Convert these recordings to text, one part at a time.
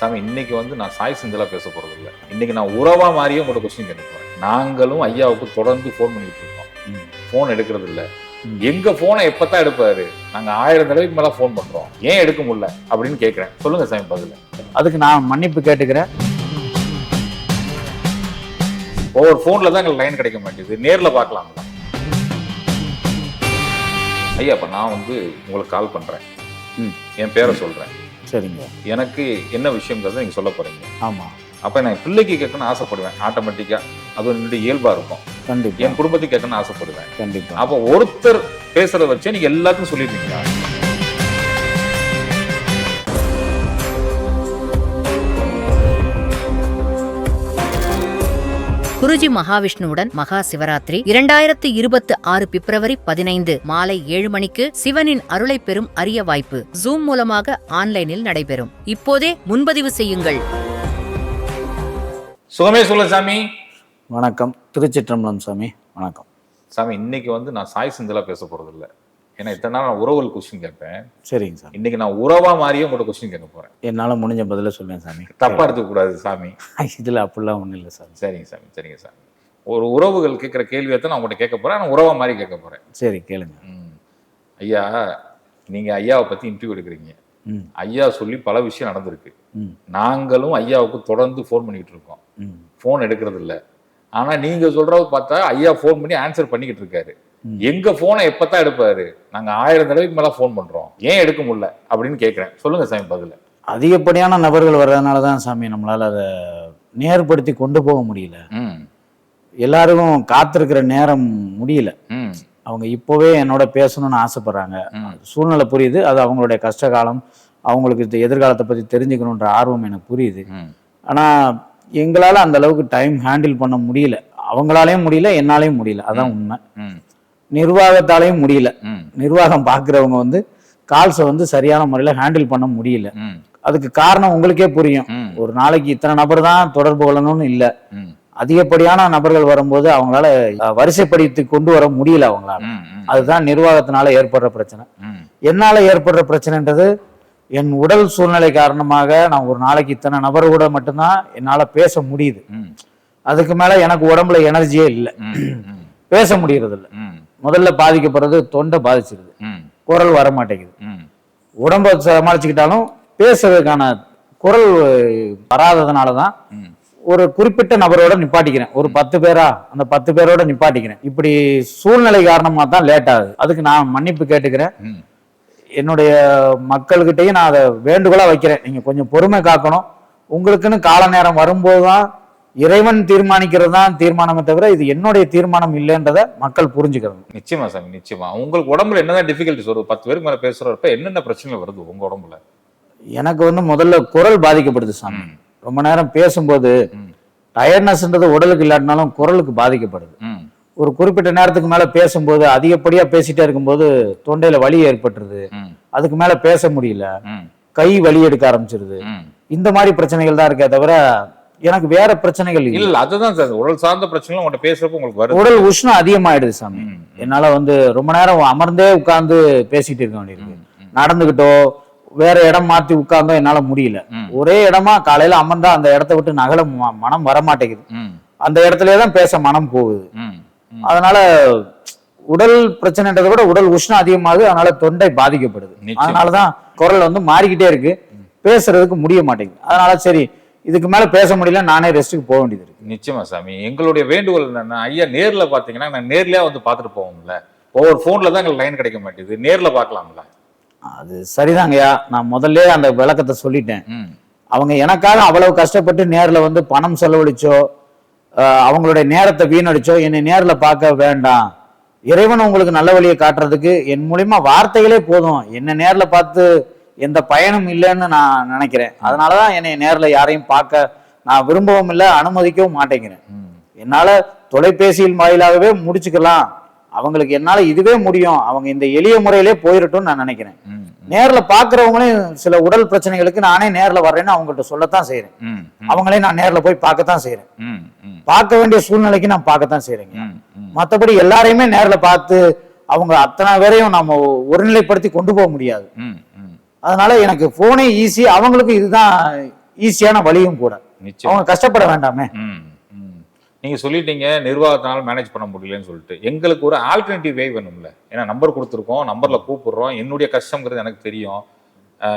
சாமி இன்னைக்கு வந்து நான் சாய் சிந்தலா பேச போறது இல்ல இன்னைக்கு நான் உறவா மாறியே உங்களோட கொஸ்டின் கேட்க நாங்களும் ஐயாவுக்கு தொடர்ந்து ஃபோன் பண்ணிட்டு இருக்கோம். ஃபோன் எடுக்கிறது இல்ல. எங்க போனை எப்பதான் எடுப்பாரு? நாங்க ஆயிரம் தடவைக்கு மேல ஃபோன் பண்றோம். ஏன் எடுக்க முடியல? அப்படின்னு கேக்குறேன். சொல்லுங்க சாமி பதில். அதுக்கு நான் மன்னிப்பு கேட்டுக்கிறேன். ஒவ்வொரு போன்ல தான் எங்களுக்கு லைன் கிடைக்க மாட்டேங்குது. நேர்ல பார்க்கலாம்ல. ஐயா அப்ப நான் வந்து உங்களுக்கு கால் பண்றேன். ம். என் பேரை சொல்றேன். சரிங்க. எனக்கு என்ன விஷயங்கிறத நீங்க சொல்ல போறீங்க. ஆமா. அப்ப நான் பிள்ளைக்கு கேட்கணும்னு ஆசைப்படுவேன். ஆட்டோமேட்டிக்கா அது என்னுடைய இயல்பா இருக்கும். கண்டிப்பா. என் குடும்பத்துக்கு கேட்கணும்னு ஆசைப்படுவேன். கண்டிப்பா. அப்போ ஒருத்தர் பேசுறத வச்சு நீங்க எல்லாத்தையும் சொல்லிருக்கீங்களா குருஜி மகாவிஷ்ணுவுடன் மகா சிவராத்திரி இரண்டாயிரத்து இருபத்து ஆறு பிப்ரவரி பதினைந்து மாலை ஏழு மணிக்கு சிவனின் அருளை பெறும் அரிய வாய்ப்பு ஜூம் மூலமாக ஆன்லைனில் நடைபெறும். இப்போதே முன்பதிவு செய்யுங்கள். சுகமே சொல்ல சாமி. வணக்கம். திருச்சிற்றம்பலம் சாமி. வணக்கம். சாமி இன்னைக்கு வந்து நான் சாய் சிந்தலா பேச போறது இல்ல ஏன்னா இத்தனை நாள் நான் உறவுகள் கொஸ்டின் கேட்பேன். சரிங்க சாமி. இன்னைக்கு நான் உறவா மாறியே உங்களோட கொஸ்டின் கேட்க போறேன். என்னால முடிஞ்ச பதில சொல்லுவேன் சாமி. தப்பா எடுத்துக்க கூடாது சாமி. இதுல அப்படிலாம் ஒண்ணும் இல்லை சாமி. சரிங்க சாமி சரிங்க சாமி. ஒரு உறவுகள் கேட்கிற கேள்வியை தான் நான் உங்கள்கிட்ட கேட்க போறேன். நான் உறவா மாதிரி கேட்க போறேன். சரி கேளுங்க. ஐயா நீங்க ஐயாவை பத்தி இன்டர்வியூ எடுக்கிறீங்க. ம். ஐயா சொல்லி பல விஷயம் நடந்திருக்கு. ம். நாங்களும் ஐயாவுக்கு தொடர்ந்து ஃபோன் பண்ணிக்கிட்டு இருக்கோம். ம். ஃபோன் எடுக்கிறது இல்ல ஆனா நீங்க சொல்றது பார்த்தா ஐயா ஃபோன் பண்ணி ஆன்சர் பண்ணிக்கிட்டு இருக்காரு. எங்க போனை எப்பதான் எடுப்பாரு? நாங்க ஆயிரம் தடவைக்கு மேல ஃபோன் பண்றோம். ஏன் எடுக்க முடியல? அப்படின்னு கேக்குறேன். சொல்லுங்க சாமி பதில. அதிகப்படியான நபர்கள் வர்றதுனால தான் சாமி நம்மளால அதை நேர்படுத்தி கொண்டு போக முடியல. எல்லாருக்கும் காத்திருக்கிற நேரம் முடியல. அவங்க இப்போவே என்னோட பேசணும்னு ஆசைப்படுறாங்க. சூழ்நிலை புரியுது. அது அவங்களுடைய கஷ்டகாலம் அவங்களுக்கு இந்த எதிர்காலத்தை பற்றி தெரிஞ்சுக்கணுன்ற ஆர்வம் எனக்கு புரியுது. ம். ஆனால் எங்களால் அந்த அளவுக்கு டைம் ஹேண்டில் பண்ண முடியல. அவங்களாலையும் முடியல என்னாலையும் முடியல. அதான் உண்மை. நிர்வாகத்தாலையும் முடியல. நிர்வாகம் பார்க்குறவங்க வந்து கால்ஸை வந்து சரியான முறையில் ஹேண்டில் பண்ண முடியல. அதுக்கு காரணம் உங்களுக்கே புரியும். ஒரு நாளைக்கு இத்தனை நபர் தான் தொடர்பு கொள்ளணும்னு இல்லை. அதிகப்படியான நபர்கள் வரும்போது அவங்களால வரிசைப்படுத்தி கொண்டு வர முடியல அவங்களால. அதுதான் நிர்வாகத்தினால ஏற்படுற பிரச்சனை. என்னால ஏற்படுற பிரச்சனைன்றது என் உடல் சூழ்நிலை காரணமாக நான் ஒரு நாளைக்கு இத்தனை நபர் கூட மட்டும்தான் என்னால பேச முடியுது. அதுக்கு மேல எனக்கு உடம்புல எனர்ஜியே இல்லை. பேச முடியறது இல்லை முதல்ல பாதிக்கப்படுறது தொண்டை பாதிச்சிருது. குரல் வர மாட்டேங்குது உடம்ப சமாளிச்சுக்கிட்டாலும் பேசுறதுக்கான குரல் வராததுனால தான் ஒரு குறிப்பிட்ட நபரோட நிப்பாட்டிக்கிறேன். ஒரு பத்து பேரா அந்த பத்து பேரோட நிப்பாட்டிக்கிறேன். இப்படி சூழ்நிலை காரணமா தான் லேட் ஆகுது அதுக்கு நான் மன்னிப்பு கேட்டுக்கிறேன். என்னுடைய மக்கள்கிட்டயும் நான் அதை வேண்டுகோளா வைக்கிறேன். நீங்க கொஞ்சம் பொறுமை காக்கணும். உங்களுக்குன்னு கால நேரம் வரும்போது தான் இறைவன் தீர்மானிக்கிறது தான் தீர்மானமே தவிர இது என்னுடைய தீர்மானம் இல்லைன்றதை மக்கள் புரிஞ்சுக்கிறது. நிச்சயமா சாமி நிச்சயமா. உங்களுக்கு உடம்புல என்னதான் டிஃபிகல்ட்டிஸ் வருது பத்து பேருக்கு மேல பேசுறப்ப என்னென்ன பிரச்சனைகள் வருது உங்க உடம்புல? எனக்கு வந்து முதல்ல குரல் பாதிக்கப்படுது சாமி. ரொம்ப நேரம் பேசும்போது டயர்ட்னஸ்ன்றது உடலுக்கு இல்லாட்டினாலும் குரலுக்கு பாதிக்கப்படுது. ஒரு குறிப்பிட்ட நேரத்துக்கு மேல பேசும்போது அதிகப்படியா பேசிட்டே இருக்கும்போது தொண்டையில வலி ஏற்பட்டுருது. அதுக்கு மேல பேச முடியல. கை வலி எடுக்க ஆரம்பிச்சிருது. இந்த மாதிரி பிரச்சனைகள் தான் இருக்கே தவிர எனக்கு வேற பிரச்சனைகள் இல்லை. இல்ல அதுதான் சார் உடல் சார்ந்த பிரச்சனைகள் உங்கள்கிட்ட பேசுறப்ப உங்களுக்கு வருது. உடல் உஷ்ணம் அதிகமாயிடுது சாமி. என்னால வந்து ரொம்ப நேரம் அமர்ந்தே உட்கார்ந்து பேசிட்டு இருக்க வேண்டியிருக்கு. நடந்துகிட்டோ வேற இடம் மாத்தி உட்கார்ந்தோ என்னால முடியல. ஒரே இடமா காலையில அமர்ந்தா அந்த இடத்த விட்டு நகல மனம் வர மாட்டேங்குது அந்த இடத்துலயே தான் பேச மனம் போகுது. அதனால உடல் பிரச்சனைன்றதை விட உடல் உஷ்ணம் அதிகமாகுது. அதனால தொண்டை பாதிக்கப்படுது. அதனாலதான் குரல் வந்து மாறிக்கிட்டே இருக்கு. பேசுறதுக்கு முடிய மாட்டேங்குது. அதனால சரி இதுக்கு மேல பேச முடியல நானே ரெஸ்ட்டுக்கு போக வேண்டியது இருக்கு. நிச்சயமா சாமி. எங்களுடைய வேண்டுகோள் என்னன்னா ஐயா நேர்ல பாத்தீங்கன்னா நான் நேர்லயே வந்து பாத்துட்டு போவோம்ல. ஒவ்வொரு போன்ல தான் எங்களுக்கு லைன் கிடைக்க மாட்டேங்குது. நேர்ல பார்க்கலாம்ல. அது சரிதாங்கய்யா நான் முதல்ல அந்த விளக்கத்தை சொல்லிட்டேன். அவங்க எனக்காக அவ்வளவு கஷ்டப்பட்டு நேர்ல வந்து பணம் செலவழிச்சோ அவங்களுடைய நேரத்தை வீணடிச்சோ என்னை நேர்ல பார்க்க வேண்டாம். இறைவன் உங்களுக்கு நல்ல வழியை காட்டுறதுக்கு என் மூலியமா வார்த்தைகளே போதும். என்ன நேர்ல பார்த்து எந்த பயனும் இல்லைன்னு நான் நினைக்கிறேன். அதனாலதான் என்னை நேர்ல யாரையும் பார்க்க நான் விரும்பவும் இல்லை அனுமதிக்கவும் மாட்டேங்கிறேன். என்னால தொலைபேசியில் வாயிலாகவே முடிச்சுக்கலாம். அவங்களுக்கு என்னால இதுவே முடியும். அவங்க இந்த எளிய முறையிலே போயிரட்டும்னு நான் நினைக்கிறேன். நேர்ல பாக்குறவங்களையும் சில உடல் பிரச்சனைகளுக்கு நானே நேர்ல வர்றேன்னு அவங்கள்ட்ட சொல்லத்தான் ம் அவங்களே நான் நேர்ல போய் பார்க்கத்தான் ம் பார்க்க வேண்டிய சூழ்நிலைக்கு நான் பார்க்கத்தான் செய்யறேங்க ம் ம். மத்தபடி எல்லாரையுமே நேர்ல பார்த்து அவங்க அத்தனை பேரையும் நம்ம ஒருநிலைப்படுத்தி கொண்டு போக முடியாது. அதனால எனக்கு போனே ஈஸி அவங்களுக்கும் இதுதான் ஈஸியான வழியும் கூட. அவங்க கஷ்டப்பட வேண்டாமே. ம், ம். நீங்க சொல்லிட்டீங்க நிர்வாகத்தினால மேனேஜ் பண்ண முடியலன்னு சொல்லிட்டு. எங்களுக்கு ஒரு ஆல்டர்னேட்டிவ் வே வேணும்ல. ஏன்னா நம்பர் கொடுத்துருக்கோம் நம்பர்ல கூப்பிடுறோம். என்னுடைய கஷ்டங்கிறது எனக்கு தெரியும்.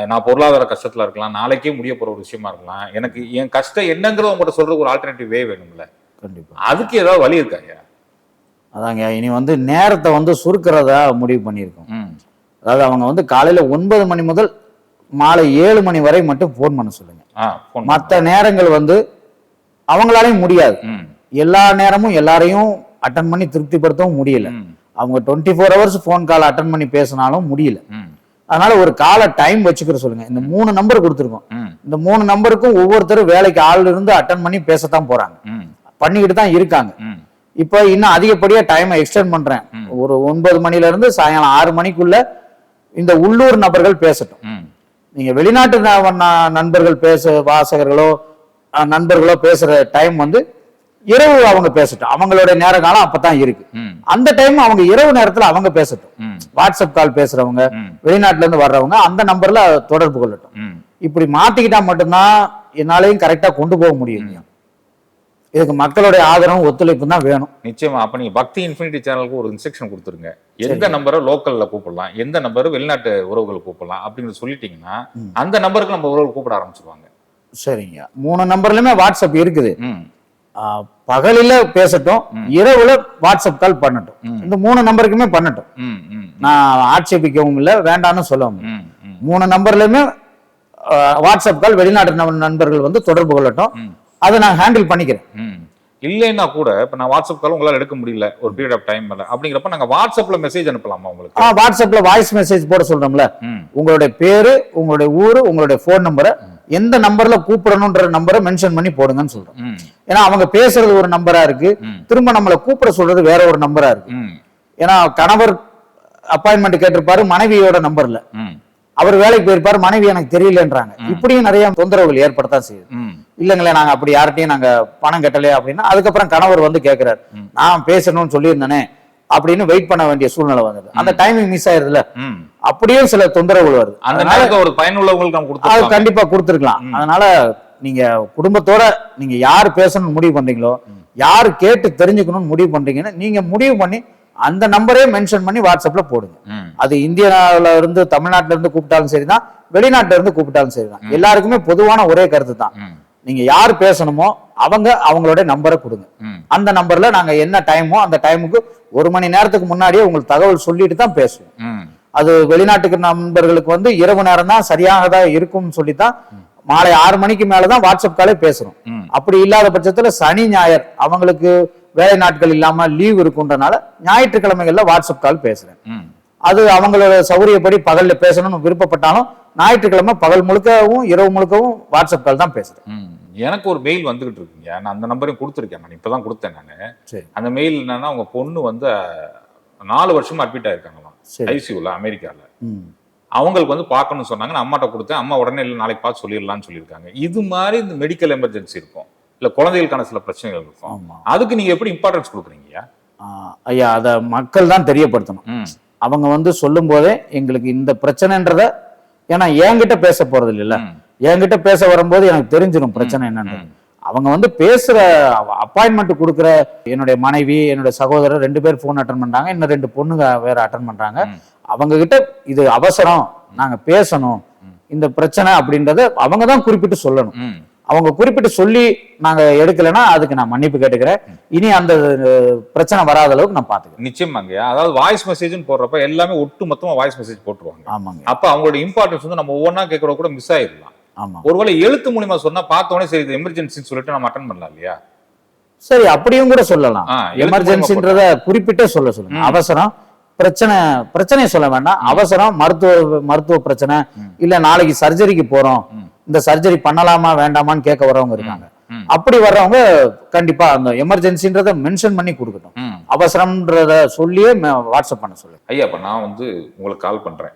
நான் பொருளாதார கஷ்டத்துல இருக்கலாம். நாளைக்கே முடிய போற ஒரு விஷயமா இருக்கலாம். எனக்கு என் கஷ்டம் என்னங்கிறத உங்கள்கிட்ட சொல்றதுக்கு ஒரு ஆல்டர்னேட்டிவ் வே வேணும்ல. கண்டிப்பா. அதுக்கு ஏதாவது வழி இருக்கா ஐயா? அதாங்க இனி வந்து நேரத்தை வந்து சுருக்கிறதா முடிவு பண்ணியிருக்கோம். அதாவது அவங்க வந்து காலையில ஒன்பது மணி முதல் மாலை ஏழு மணி வரை மட்டும் ஃபோன் பண்ண சொல்லுங்க. மற்ற நேரங்கள் வந்து அவங்களாலையும் முடியாது. எல்லா நேரமும் எல்லாரையும் அட்டன் பண்ணி திருப்திப்படுத்தவும் முடியல. அவங்க twenty four hours phone call attend பண்ணி பேசினாலும் முடியல. அதனால ஒரு கால டைம் வச்சுக்கிற சொல்லுங்க. இந்த மூணு நம்பர் கொடுத்துருக்கோம். இந்த மூணு நம்பருக்கும் ஒவ்வொருத்தரும் வேலைக்கு ஆள் இருந்து அட்டன் பண்ணி பேசத்தான் போறாங்க. பண்ணிக்கிட்டு தான் இருக்காங்க. இப்போ இன்னும் அதிகப்படியா டைமை எக்ஸ்டெண்ட் பண்றேன். ஒரு ஒன்பது மணில இருந்து சாயங்காலம் ஆறு மணிக்குள்ள இந்த உள்ளூர் நபர்கள் பேசட்டும். நீங்க வெளிநாட்டு நண்பர்கள் பேச வாசகர்களோ நண்பர்களோ பேசுற டைம் வந்து இரவு அவங்க பேசட்டும். அவங்களோட நேர காலம் அப்பதான் இருக்கு. அந்த டைம் அவங்க இரவு நேரத்துல அவங்க பேசட்டும். வாட்ஸ்அப் கால் பேசுறவங்க வெளிநாட்டுல இருந்து வர்றவங்க அந்த நம்பர்ல தொடர்பு கொள்ளட்டும். இப்படி மாத்திக்கிட்டா மட்டும்தான் என்னாலையும் கரெக்டா கொண்டு போக முடியும். இதுக்கு மக்களுடைய ஆதரவும் ஒத்துழைப்பு தான் வேணும். நிச்சயமா. அப்ப நீங்க பக்தி இன்ஃபினிட்டி சேனலுக்கு ஒரு இன்ஸ்ட்ரக்ஷன் கொடுத்துருங்க. எந்த நம்பரை லோக்கல்ல கூப்பிடலாம் எந்த நம்பர் வெளிநாட்டு உறவுகள் கூப்பிடலாம் அப்படின்னு சொல்லிட்டீங்கன்னா. அந்த நம்பருக்கு நம்ம உறவுகள் கூப்பிட ஆரம்பிச்சிருவாங்க. சரிங்க. மூணு நம்பர்லயுமே வாட்ஸ்அப் இருக்குது. பகலில பேசட்டும். இரவுல வாட்ஸ்அப் கால் பண்ணட்டும். இந்த மூணு நம்பருக்குமே பண்ணட்டும். நான் ஆட்சேபிக்கவும் இல்லை வேண்டாம்னு சொல்லவும் மூணு நம்பர்லயுமே வாட்ஸ்அப் கால் வெளிநாட்டு நண்பர்கள் வந்து தொடர்பு கொள்ளட்டும். அதை நான் ஹேண்டில் பண்ணிக்கிறேன். இல்லைன்னா கூட இப்ப நான் வாட்ஸ்அப் கால் உங்களால எடுக்க முடியல ஒரு பீரியட் ஆஃப் டைம் அப்படிங்கிறப்ப நாங்க வாட்ஸ்அப்ல மெசேஜ் அனுப்பலாமா உங்களுக்கு? ஆ வாட்ஸ்அப்ல வாய்ஸ் மெசேஜ் போட சொல்றோம்ல. ம். உங்களுடைய பேரு உங்களுடைய ஊரு உங்களுடைய ஃபோன் நம்பரை எந்த நம்பர்ல கூப்பிடணுன்ற நம்பரை மென்ஷன் பண்ணி போடுங்கன்னு சொல்றோம். ஏன்னா அவங்க பேசுறது ஒரு நம்பரா இருக்கு. திரும்ப நம்மளை கூப்பிட சொல்றது வேற ஒரு நம்பரா இருக்கு. ஏன்னா கணவர் அப்பாயின்மெண்ட் கேட்டிருப்பாரு மனைவியோட நம்பர்ல அவர் வேலைக்கு போயிருப்பாரு மனைவி எனக்கு தெரியலன்றாங்க. இப்படியும் நிறைய தொந்தரவுகள் ஏற்படத்தான் செய்யுது. இல்லைங்களே நாங்க அப்படி யார்கிட்டயும் நாங்க பணம் கட்டலையா அப்படின்னா அதுக்கப்புறம் கணவர் வந்து கேட்கிறாரு. நான் பேசணும்னு சொல்லியிருந்தேனே அப்படின்னு வெயிட் பண்ண வேண்டிய சூழ்நிலை வந்தது. அந்த டைமிங் மிஸ் ஆயிருதுல அப்படியும் சில தொந்தரவுகள் வருது. அந்த அதனால ஒரு பயனுள்ளவங்களுக்கு நம்ம அது கண்டிப்பா கொடுத்துருக்கலாம். அதனால நீங்க குடும்பத்தோட நீங்க யார் பேசணும்னு முடிவு பண்றீங்களோ யார் கேட்டு தெரிஞ்சுக்கணும்னு முடிவு பண்றீங்கன்னு நீங்க முடிவு பண்ணி அந்த நம்பரே மென்ஷன் பண்ணி வாட்ஸ்அப்ல போடுங்க. அது இந்தியாவில இருந்து தமிழ்நாட்டுல இருந்து கூப்பிட்டாலும் சரிதான் வெளிநாட்டுல இருந்து கூப்பிட்டாலும் சரிதான். எல்லாருக்குமே பொதுவான ஒரே கருத்து தான் நீங்க யார் பேசணுமோ அவங்க அவங்களோட நம்பரை கொடுங்க. அந்த நம்பர்ல நாங்க என்ன டைமோ அந்த டைமுக்கு ஒரு மணி நேரத்துக்கு முன்னாடியே உங்களுக்கு தகவல் சொல்லிட்டு தான் பேசுவோம். அது வெளிநாட்டுக்கு நண்பர்களுக்கு வந்து இரவு நேரம் தான் சரியானதா இருக்கும்னு சொல்லி தான் மாலை ஆறு மணிக்கு மேலதான் வாட்ஸ்அப் காலே பேசுறோம். அப்படி இல்லாத பட்சத்துல சனி ஞாயிறு அவங்களுக்கு வேலை நாட்கள் இல்லாம லீவ் இருக்குன்றனால ஞாயிற்றுக்கிழமைகள்ல வாட்ஸ்அப் கால் பேசுறேன். அது அவங்களோட சௌகரியப்படி பகல்ல பேசணும்னு விருப்பப்பட்டாலும் ஞாயிற்றுக்கிழமை பகல் முழுக்கவும் இரவு முழுக்கவும் வாட்ஸ்அப் கால் தான் பேசுறேன். ம். எனக்கு ஒரு மெயில் வந்துகிட்டு இருக்குங்க. நான் அந்த நம்பரையும் கொடுத்துருக்கேன் நான். இப்பதான் கொடுத்தேன் நான். சரி. அந்த மெயில் என்னன்னா அவங்க பொண்ணு வந்து நாலு வருஷமா அட்மிட் ஆயிருக்காங்களாம். அமெரிக்கால. ம். அவங்களுக்கு வந்து பார்க்கணும்னு சொன்னாங்க. நான் அம்மாட்ட கொடுத்தேன். அம்மா உடனே இல்லை நாளைக்கு பார்த்து சொல்லிடலாம்னு சொல்லியிருக்காங்க. இது மாதிரி இந்த மெடிக்கல் எமர்ஜென்சி இருக்கும். இல்ல குழந்தைகளுக்கான சில பிரச்சனைகள் இருக்கும். அதுக்கு நீங்க எப்படி இம்பார்ட்டன்ஸ் கொடுக்குறீங்கய்யா ஆ, ஐயா அத மக்கள் தான் தெரியப்படுத்தணும். அவங்க வந்து சொல்லும் போதே எங்களுக்கு இந்த பிரச்சனைன்றத ஏன்னா என்கிட்ட பேச போறது இல்லைல்ல ம், என்கிட்ட பேச வரும்போது எனக்கு தெரிஞ்சிடும் பிரச்சனை என்னன்றது ம். அவங்க வந்து பேசுற அப்பாயின்மெண்ட் கொடுக்குற என்னுடைய மனைவி என்னுடைய சகோதரர் ரெண்டு பேர் ஃபோன் அட்டன் பண்றாங்க. இன்னும் ரெண்டு பொண்ணுங்க வேற அட்டன் பண்றாங்க. அவங்க கிட்ட இது அவசரம். நாங்க பேசணும். இந்த பிரச்சனை அப்படின்றத அவங்க தான் குறிப்பிட்டு சொல்லணும். அவங்க குறிப்பிட்டு சொல்லி நாங்க எடுக்கலைன்னா அதுக்கு நான் மன்னிப்பு கேட்டுக்கிறேன். இனி அந்த பிரச்சனை வராத அளவுக்கு நான் பாத்துக்கிறேன். நிச்சயமாங்கய்யா அதாவது வாய்ஸ் மெசேஜ்னு போடுறப்ப எல்லாமே ஒட்டு மொத்தமா வாய்ஸ் மெசேஜ் போட்டுருவாங்க. ஆமாங்க. அப்ப அவங்களோட இம்பார்ட்டன்ஸ் வந்து நம்ம ஒவ்வொன்றா கேட்கறத கூட மிஸ் ஆயிடலாம். ஆமா. ஒருவேளை எழுத்து மூலியமா சொன்னா பார்த்த உடனே சரி இது எமர்ஜென்சின்னு சொல்லிட்டு நம்ம அட்டன் பண்ணலாம் இல்லையா? சரி அப்படியும் கூட சொல்லலாம். எமர்ஜென்சின்றத குறிப்பிட்டே சொல்ல சொல்லுங்க. அவசரம் பிரச்சனை பிரச்சனையை சொல்ல வேண்டாம். அவசரம் மருத்துவ மருத்துவ பிரச்சனை. இல்ல நாளைக்கு சர்ஜரிக்கு போறோம். இந்த சர்ஜரி பண்ணலாமா வேண்டாமான்னு கேட்க வரவங்க இருக்காங்க. அப்படி வர்றவங்க கண்டிப்பா அந்த எமர்ஜென்சின்றத மென்ஷன் பண்ணி கொடுக்கட்டும். அவசரம்ன்றத சொல்லியே வாட்ஸ்அப் பண்ண சொல்லுங்க ஐயா இப்ப நான் வந்து உங்களுக்கு கால் பண்றேன்.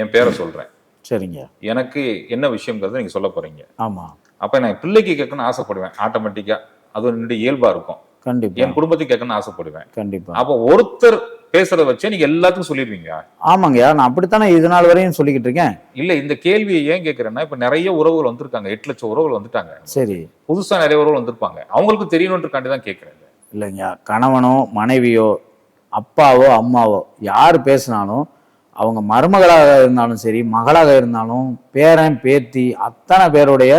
என் பேரை சொல்றேன். சரிங்க. எனக்கு என்ன விஷயங்கிறத நீங்க சொல்ல போறீங்க. ஆமா. அப்ப நான் பிள்ளைக்கு கேட்கணும்னு ஆசைப்படுவேன் ஆட்டோமேட்டிக்கா அது என்னுடைய இயல்பா இருக்கும். கண்டிப்பா. என் குடும்பத்துக்கு கேட்கணும்னு ஆசைப்படுவேன். கண்டிப்பா. அப்போ ஒருத்தர் பேசுறத வச்சே நீங்க எல்லாத்துக்கும் சொல்லிடுவீங்க. ஆமாங்கய்யா நான் அப்படித்தானே இது நாள் வரையும் சொல்லிக்கிட்டு இருக்கேன்? இல்ல இந்த கேள்வியை ஏன் கேக்குறேன்னா இப்ப நிறைய உறவுகள் வந்திருக்காங்க. எட்டு லட்சம் உறவுகள் வந்துட்டாங்க. சரி. புதுசா நிறைய உறவுகள் வந்திருப்பாங்க. அவங்களுக்கு தெரியணுன்றக்காண்டி தான் கேக்குறேன். இல்லைங்க கணவனோ மனைவியோ அப்பாவோ அம்மாவோ யார் பேசினாலும் அவங்க மருமகளாக இருந்தாலும் சரி மகளாக இருந்தாலும் பேரன் பேத்தி அத்தனை பேருடைய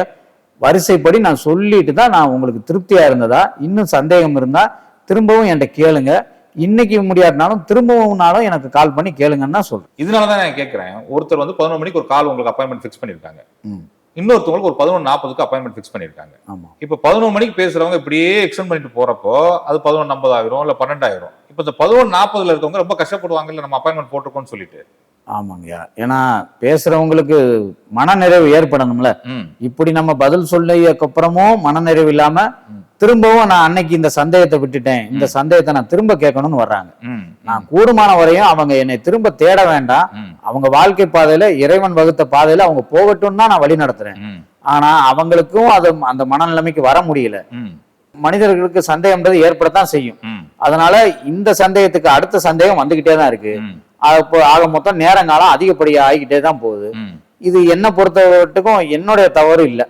வரிசைப்படி நான் சொல்லிட்டு தான் நான் உங்களுக்கு திருப்தியா இருந்ததா இன்னும் சந்தேகம் இருந்தா திரும்பவும் என்கிட்ட கேளுங்க. இன்னைக்கு முடியாட்டினாலும் திரும்பவும்னாலும் எனக்கு கால் பண்ணி கேளுங்கன்னு தான் சொல்றேன். இதனாலதான் நான் கேக்குறேன். ஒருத்தர் வந்து பதினொரு மணிக்கு ஒரு கால் உங்களுக்கு அப்பாயின்மெண்ட் ஃபிக்ஸ் பண்ணிருக்காங்க. ம். இன்னொருத்தவங்களுக்கு ஒரு பதினொன்று நாற்பதுக்கு அப்பாயின்மெண்ட் ஃபிக்ஸ் பண்ணிருக்காங்க. ஆமா. இப்ப பதினொரு மணிக்கு பேசுறவங்க இப்படியே எக்ஸ்டெண்ட் பண்ணிட்டு போறப்போ அது பதினொன்று ஐம்பது ஆயிரும் இல்ல பன்னெண்டாயிரம். இப்ப இந்த பதினொன்று நாற்பதுல இருக்கவங்க ரொம்ப கஷ்டப்படுவாங்கல்ல நம்ம அப்பாயின்மெண்ட் போட்டிருக்கோம்னு சொல்லிட்டு. ஆமாங்கய்யா. ஏன்னா பேசுறவங்களுக்கு மனநிறைவு ஏற்படணும்ல. இப்படி நம்ம பதில் சொல்லியக்கு அப்புறமும் மனநிறைவு இல்லாம. திரும்பவும் நான் அன்னைக்கு இந்த சந்தேகத்தை விட்டுட்டேன். இந்த சந்தேகத்தை நான் திரும்ப கேட்கணும்னு வர்றாங்க. நான் கூடுமான வரையும் அவங்க என்னை திரும்ப தேட வேண்டாம். அவங்க வாழ்க்கை பாதையில இறைவன் வகுத்த பாதையில அவங்க போகட்டும் தான் நான் வழி நடத்துறேன். ஆனா அவங்களுக்கும் அது அந்த மனநிலைமைக்கு வர முடியல. மனிதர்களுக்கு சந்தேகம்ன்றது ஏற்படத்தான் செய்யும். அதனால இந்த சந்தேகத்துக்கு அடுத்த சந்தேகம் வந்துகிட்டே தான் இருக்கு. ஆக மொத்தம் நேரங்காலம் அதிகப்படியா ஆகிக்கிட்டே தான் போகுது. இது என்ன பொறுத்தவரைக்கும் என்னுடைய தவறு இல்லை.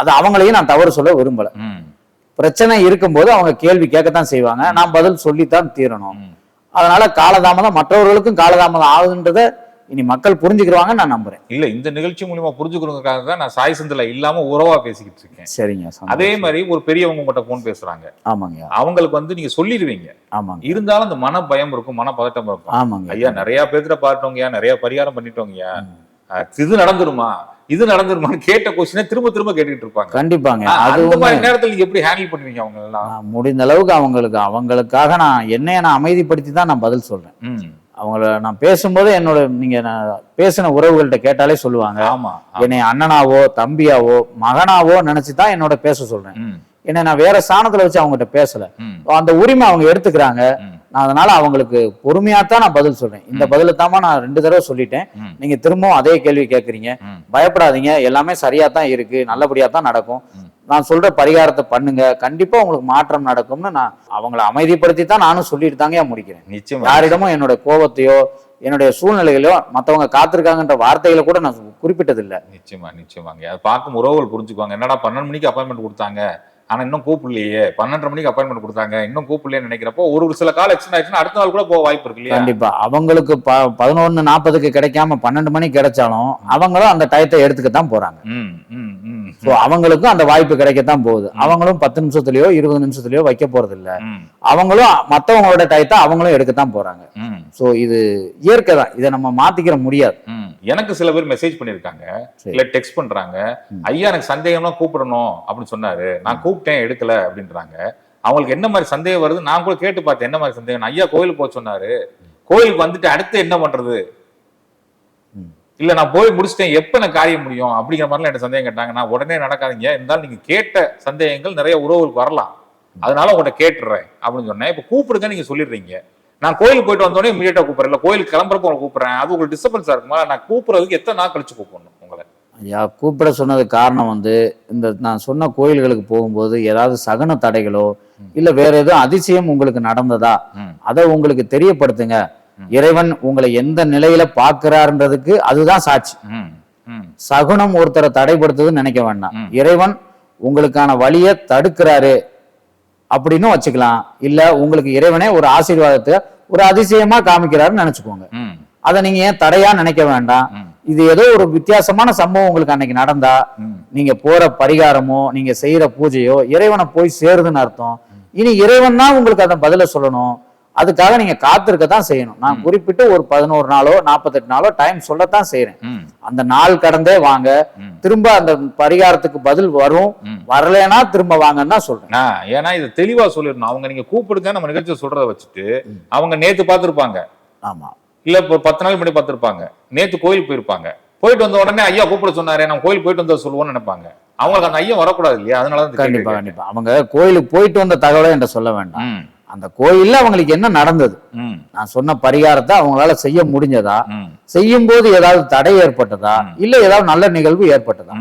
அது அவங்களையும் நான் தவறு சொல்ல விரும்பல. பிரச்சனை இருக்கும்போது அவங்க கேள்வி கேட்கத்தான் செய்வாங்க. நான் பதில் சொல்லித்தான் தீரணும். அதனால காலதாமதம் மற்றவர்களுக்கும் காலதாமதம் ஆகுதுன்றத இனி மக்கள் புரிஞ்சுக்கிருவாங்க நான் நம்புறேன். இல்ல இந்த நிகழ்ச்சி மூலியமா புரிஞ்சுக்கிறதுக்காக தான் நான் சாய் சந்தில இல்லாம உறவா பேசிக்கிட்டு இருக்கேன். சரிங்க. அதே மாதிரி ஒரு பெரியவங்க உங்கள்கிட்ட போன் பேசுறாங்க. ஆமாங்க. அவங்களுக்கு வந்து நீங்க சொல்லிடுவீங்க. ஆமாங்க. இருந்தாலும் அந்த மன பயம் இருக்கும் மன பதட்டம் இருக்கும். ஆமாங்க. ஐயா நிறைய பேர்த்துல பாட்டோங்கய்யா நிறைய பரிகாரம் பண்ணிட்டோங்கய்யா. இது நடந்துருமா? இது நடந்துருமான்னு கேட்ட கொஸ்டினை திரும்ப திரும்ப கேட்டுக்கிட்டு இருப்பாங்க. கண்டிப்பாங்க. அது. மாதிரி நேரத்துல நீங்க எப்படி ஹேண்டில் பண்ணுவீங்க அவங்க எல்லாம் முடிந்த அளவுக்கு அவங்களுக்கு அவங்களுக்காக நான் என்னைய நான் அமைதிப்படுத்தி தான் நான் பதில் சொல்றேன். அவங்கள நான் பேசும்போது என்னோட நீங்க நான் பேசின உறவுகள்கிட்ட கேட்டாலே சொல்லுவாங்க. ஆமா என்னை அண்ணனாவோ தம்பியாவோ மகனாவோ நினைச்சு தான் என்னோட பேச சொல்றேன். என்னை நான் வேற ஸ்தானத்துல வச்சு அவங்ககிட்ட பேசல. அந்த உரிமை அவங்க எடுத்துக்கிறாங்க. நான் அதனால அவங்களுக்கு பொறுமையா தான் நான் பதில் சொல்றேன். இந்த பதில தாமா நான் ரெண்டு தடவை சொல்லிட்டேன். நீங்க திரும்பவும் அதே கேள்வி கேட்கறீங்க. பயப்படாதீங்க. எல்லாமே சரியா தான் இருக்கு. நல்லபடியா தான் நடக்கும். நான் சொல்ற பரிகாரத்தை பண்ணுங்க. கண்டிப்பா உங்களுக்கு மாற்றம் நடக்கும்னு நான் அவங்கள அமைதிப்படுத்தி தான் நானும் சொல்லிட்டு தாங்க முடிக்கிறேன். நிச்சயமா. யாரிடமும் என்னோட கோபத்தையோ என்னுடைய சூழ்நிலைகளையோ மத்தவங்க காத்திருக்காங்கன்ற வார்த்தைகளை கூட நான் குறிப்பிட்டதில்லை. நிச்சயமா நிச்சயமாங்க. அதை பார்க்கும் உறவுகள் புரிஞ்சுக்குவாங்க. என்னடா பன்னெண்டு மணிக்கு அப்பாயின்மெண்ட் கொடுத்தாங்க? ஆனா இன்னும் கூப்பிடலையே. பன்னெண்டரை மணிக்கு அப்பாயின்மெண்ட் கொடுத்தாங்க இன்னும் கூப்பிடலையேன்னு நினைக்கிறப்போ ஒரு சில கால் எக்ஸ்டன் ஆயிடுச்சுன்னா அடுத்த நாள் கூட போக வாய்ப்பு இருக்கு இல்லையா? கண்டிப்பா. அவங்களுக்கு ப பதினொன்னு நாற்பதுக்கு கிடைக்காம பன்னெண்டு மணிக்கு கிடைச்சாலும் அவங்களும் அந்த டயத்தை எடுத்துக்கத்தான் போறாங்க. ம், ம், ம், ஸோ அவங்களுக்கும் அந்த வாய்ப்பு கிடைக்கத்தான் போகுது. அவங்களும் பத்து நிமிஷத்துலயோ இருபது நிமிஷத்துலயோ வைக்க போறது இல்ல. அவங்களும் மத்தவங்களோட டயத்தை அவங்களும் எடுக்கத்தான் போறாங்க. ஸோ இது இயற்கை தான். இதை நம்ம மாத்திக்கிற முடியாது. எனக்கு சில பேர் மெசேஜ் பண்ணிருக்காங்க சரி. இல்ல டெக்ஸ்ட் பண்றாங்க. ஐயா எனக்கு சந்தேகம்னா கூப்பிடணும் அப்படின்னு சொன்னாரு. நான் கூப்பிட்டேன் எடுக்கல அப்படின்றாங்க. அவங்களுக்கு என்ன மாதிரி சந்தேகம் வருது? நான் கூட கேட்டு பார்த்தேன் என்ன மாதிரி சந்தேகம்? ஐயா கோயிலுக்கு போக சொன்னாரு. கோயிலுக்கு வந்துட்டு அடுத்து என்ன பண்றது. இல்ல நான் போய் முடிச்சிட்டேன். எப்ப எனக்கு காரியம் முடியும்? அப்படிங்கிற மாதிரிலாம் என்ன சந்தேகம் கேட்டாங்க. நான் உடனே நடக்காதீங்க. இருந்தாலும் நீங்க கேட்ட சந்தேகங்கள் நிறைய உறவுகளுக்கு வரலாம். அதனால உங்கள்கிட்ட கேட்டுறேன் அப்படின்னு சொன்னேன். இப்ப கூப்பிடுங்க நீங்க சொல்லிடுறீங்க. நான் கோயிலுக்கு போயிட்டு வந்தோடனே இமீடியட்டா கூப்பிடுறேன். இல்ல கோயிலுக்கு கிளம்புறப்ப உங்களை கூப்பிடுறேன். அது உங்களுக்கு டிஸ்டர்பன்ஸா இருக்குமா. நான் கூப்பிடுறதுக்கு எத்தனை நாள் கழிச்சு கூப்பிடணும் உங்களை? ஐயா கூப்பிட சொன்னதுக்கு காரணம் வந்து இந்த நான் சொன்ன கோயில்களுக்கு போகும்போது ஏதாவது சகன தடைகளோ இல்ல வேற எதுவும் அதிசயம் உங்களுக்கு நடந்ததா. அதை உங்களுக்கு தெரியப்படுத்துங்க. இறைவன் உங்களை எந்த நிலையில பாக்குறாருன்றதுக்கு அதுதான் சாட்சி. சகுனம் ஒருத்தரை தடைப்படுத்துதுன்னு நினைக்க வேண்டாம். இறைவன் உங்களுக்கான வழியை தடுக்கிறாரு. அப்படின்னு வச்சுக்கலாம். இல்ல உங்களுக்கு இறைவனே ஒரு ஆசீர்வாதத்தை ஒரு அதிசயமா காமிக்கிறாருன்னு நினைச்சுக்கோங்க. அதை நீங்க ஏன் தடையா நினைக்க வேண்டாம்? இது ஏதோ ஒரு வித்தியாசமான சம்பவம் உங்களுக்கு அன்னைக்கு நடந்தா. நீங்க போற பரிகாரமோ நீங்க செய்யற பூஜையோ இறைவனை போய் சேருதுன்னு அர்த்தம். இனி இறைவன் தான் உங்களுக்கு அந்த பதில சொல்லணும். அதுக்காக நீங்க காத்திருக்க தான் செய்யணும். நான். குறிப்பிட்டு ஒரு பதினோரு நாளோ நாற்பத்தெட்டு நாளோ டைம் சொல்லத்தான் செய்யறேன் அந்த நாள் கடந்தே வாங்க. திரும்ப அந்த பரிகாரத்துக்கு பதில் வரும். ம். வரலைன்னா திரும்ப வாங்கன்னு தான் சொல்றேன். ஏன்னா இது தெளிவா சொல்லிடணும். அவங்க நீங்க கூப்பிடுங்க நம்ம நிகழ்ச்சியை சொல்றத வச்சுட்டு. அவங்க நேத்து பார்த்திருப்பாங்க. ஆமா. இல்ல இப்போ பத்து நாள் முன்னாடி பார்த்திருப்பாங்க. நேத்து கோயிலுக்கு போயிருப்பாங்க. போயிட்டு வந்த உடனே ஐயா கூப்பிட சொன்னாரே நம்ம கோயில் போயிட்டு வந்தா சொல்லுவோம்னு நினைப்பாங்க. அவங்களுக்கு அந்த ஐயம் வரக்கூடாது இல்லையா? அதனால கண்டிப்பா. கண்டிப்பா. அவங்க கோயிலுக்கு போயிட்டு வந்த தகவலை என்கிட்ட சொல்ல வேண்டாம். அந்த கோயில்ல அவங்களுக்கு என்ன நடந்தது? நான் சொன்ன பரிகாரத்தை அவங்களால செய்ய முடிஞ்சதா? செய்யும் போது ஏதாவது தடை ஏற்பட்டதா. இல்ல ஏதாவது நல்ல நிகழ்வு ஏற்பட்டதா?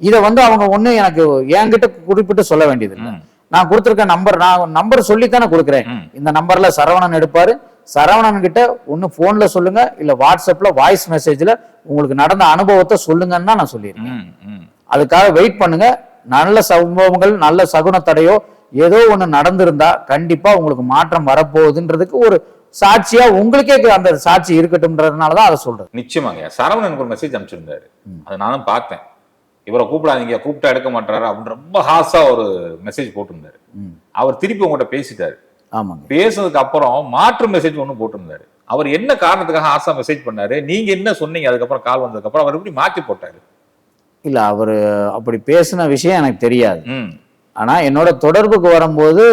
இத வந்து அவங்க ஒண்ணு எனக்கு என்கிட்ட குறிப்பிட்டு சொல்ல வேண்டியது இல்லை நான் கொடுத்துருக்க நம்பர் நான் நம்பர் சொல்லித்தானே கொடுக்குறேன். இந்த நம்பர்ல சரவணன் எடுப்பாரு. சரவணன் கிட்ட ஒண்ணு போன்ல சொல்லுங்க இல்ல வாட்ஸ்அப்ல வாய்ஸ் மெசேஜ்ல உங்களுக்கு நடந்த அனுபவத்தை சொல்லுங்கன்னு நான் சொல்லியிருக்கேன். அதுக்காக வெயிட் பண்ணுங்க. நல்ல சம்பவங்கள் நல்ல சகுன தடையோ ஏதோ ஒண்ணு நடந்திருந்தா கண்டிப்பா உங்களுக்கு மாற்றம் வரப்போகுதுன்றதுக்கு ஒரு சாட்சியா உங்களுக்கே அந்த சாட்சி இருக்கட்டும்ன்றதுனால தான் அதை சொல்றேன் நிச்சயமாங்க. சரவணன் எனக்கு ஒரு மெசேஜ் அனுப்பிச்சிருந்தாரு. அதை நானும் பார்த்தேன். இவரை கூப்பிடாதீங்க கூப்பிட்டா எடுக்க மாட்டாரு அப்படின்னு ரொம்ப ஹாஸா ஒரு மெசேஜ் போட்டிருந்தாரு. அவர் திருப்பி உங்கள்கிட்ட பேசிட்டாரு. ஆமாங்க. பேசுனதுக்கு அப்புறம் மாற்று மெசேஜ் ஒன்று போட்டிருந்தாரு. அவர் என்ன காரணத்துக்காக ஆசா மெசேஜ் பண்ணாரு? நீங்க என்ன சொன்னீங்க? அதுக்கப்புறம் கால் வந்ததுக்கு அப்புறம் அவர் எப்படி மாத்தி போட்டாரு? இல்ல அவரு அப்படி பேசின விஷயம் எனக்கு தெரியாது. ஆனா என்னோட தொடர்புக்கு வரும்போது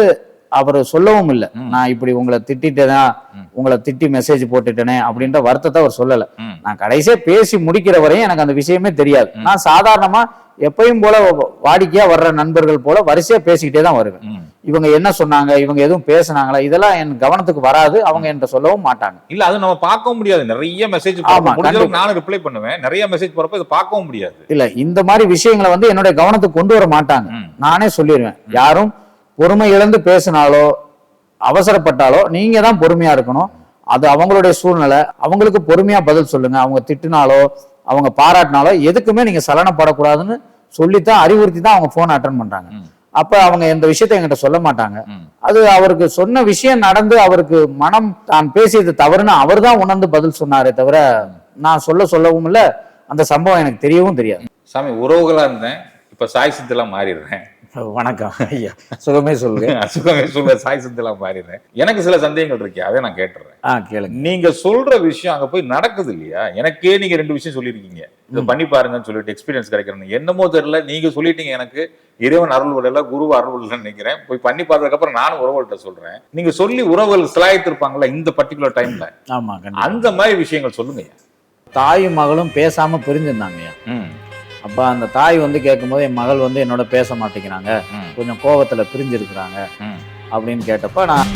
அவர் சொல்லவும் இல்லை. நான் இப்படி உங்களை திட்டிட்டேனா ம். உங்களை திட்டி மெசேஜ் போட்டுட்டேனே அப்படின்ற வருத்தத்தை அவர் சொல்லல நான் கடைசியா பேசி முடிக்கிற வரையும் எனக்கு அந்த விஷயமே தெரியாது. நான் சாதாரணமா எப்பயும் போல வாடிக்கையா வர்ற நண்பர்கள் போல வரிசையா பேசிக்கிட்டே தான் வருவேன். இவங்க என்ன சொன்னாங்க இவங்க எதுவும் பேசுனாங்களா இதெல்லாம் என் கவனத்துக்கு வராது அவங்க என்கிட்ட சொல்லவும் மாட்டாங்க. இல்ல அது நம்ம பார்க்கவும் முடியாது. நிறைய மெசேஜ் நானும் ரிப்ளை பண்ணுவேன். நிறைய மெசேஜ் போறப்ப இதை பார்க்கவும் முடியாது. இல்ல இந்த மாதிரி விஷயங்களை வந்து என்னுடைய கவனத்துக்கு கொண்டு வர மாட்டாங்க. நானே சொல்லிடுவேன் யாரும் பொறுமை இழந்து பேசினாலோ அவசரப்பட்டாலோ நீங்க தான் பொறுமையா இருக்கணும். அது அவங்களுடைய சூழ்நிலை. அவங்களுக்கு பொறுமையா பதில் சொல்லுங்க. அவங்க திட்டினாலோ அவங்க பாராட்டினாலோ எதுக்குமே நீங்க சலனப்படக்கூடாதுன்னு சொல்லித்தான் அறிவுறுத்தி தான் அவங்க போன் அட்டன் பண்றாங்க. அப்ப அவங்க இந்த விஷயத்தை என்கிட்ட சொல்ல மாட்டாங்க. அது அவருக்கு சொன்ன விஷயம் நடந்து அவருக்கு மனம் தான் பேசியது தவறுன்னு அவர் தான் உணர்ந்து பதில் சொன்னாரே தவிர நான் சொல்ல சொல்லவும் இல்ல. அந்த சம்பவம் எனக்கு தெரியவும் தெரியாது. சாமி உறவுகளா இருந்தேன். இப்ப சாய் சித்தெல்லாம் மாறிடுறேன். வணக்கம். ஐயா சுகமே சொல்லுங்க அசுகமே சொல்ல சாய் சித்தெல்லாம் மாறிடுறேன் எனக்கு சில சந்தேகங்கள் இருக்கு அதை நான் கேட்டுறேன். ஆ கேளுங்க. நீங்க சொல்ற விஷயம் அங்க போய் நடக்குது இல்லையா? எனக்கே நீங்க ரெண்டு விஷயம் சொல்லியிருக்கீங்க. இதை பண்ணி பாருங்கன்னு சொல்லிட்டு எக்ஸ்பீரியன்ஸ் கிடைக்கிறேன் என்னமோ தெரியல நீங்க சொல்லிட்டீங்க எனக்கு. இறைவன் அருள் விடல குரு அருள் விடலன்னு நினைக்கிறேன். போய் பண்ணி பார்த்ததுக்கு அப்புறம் நானும் உறவுகள்கிட்ட சொல்றேன். நீங்க சொல்லி உறவுகள் சிலாயத்திருப்பாங்கல்ல இந்த பர்டிகுலர் டைம்ல ஆமா அந்த மாதிரி விஷயங்கள் சொல்லுங்க தாயும் மகளும் பேசாம பிரிஞ்சிருந்தாங்க அப்ப அந்த தாய் வந்து கேட்கும்போது என் மகள் வந்து என்னோட பேச மாட்டேங்கிறாங்க. கொஞ்சம் கோவத்துல பிரிஞ்சிருக்கிறாங்க. அப்படின்னு கேட்டப்ப நான்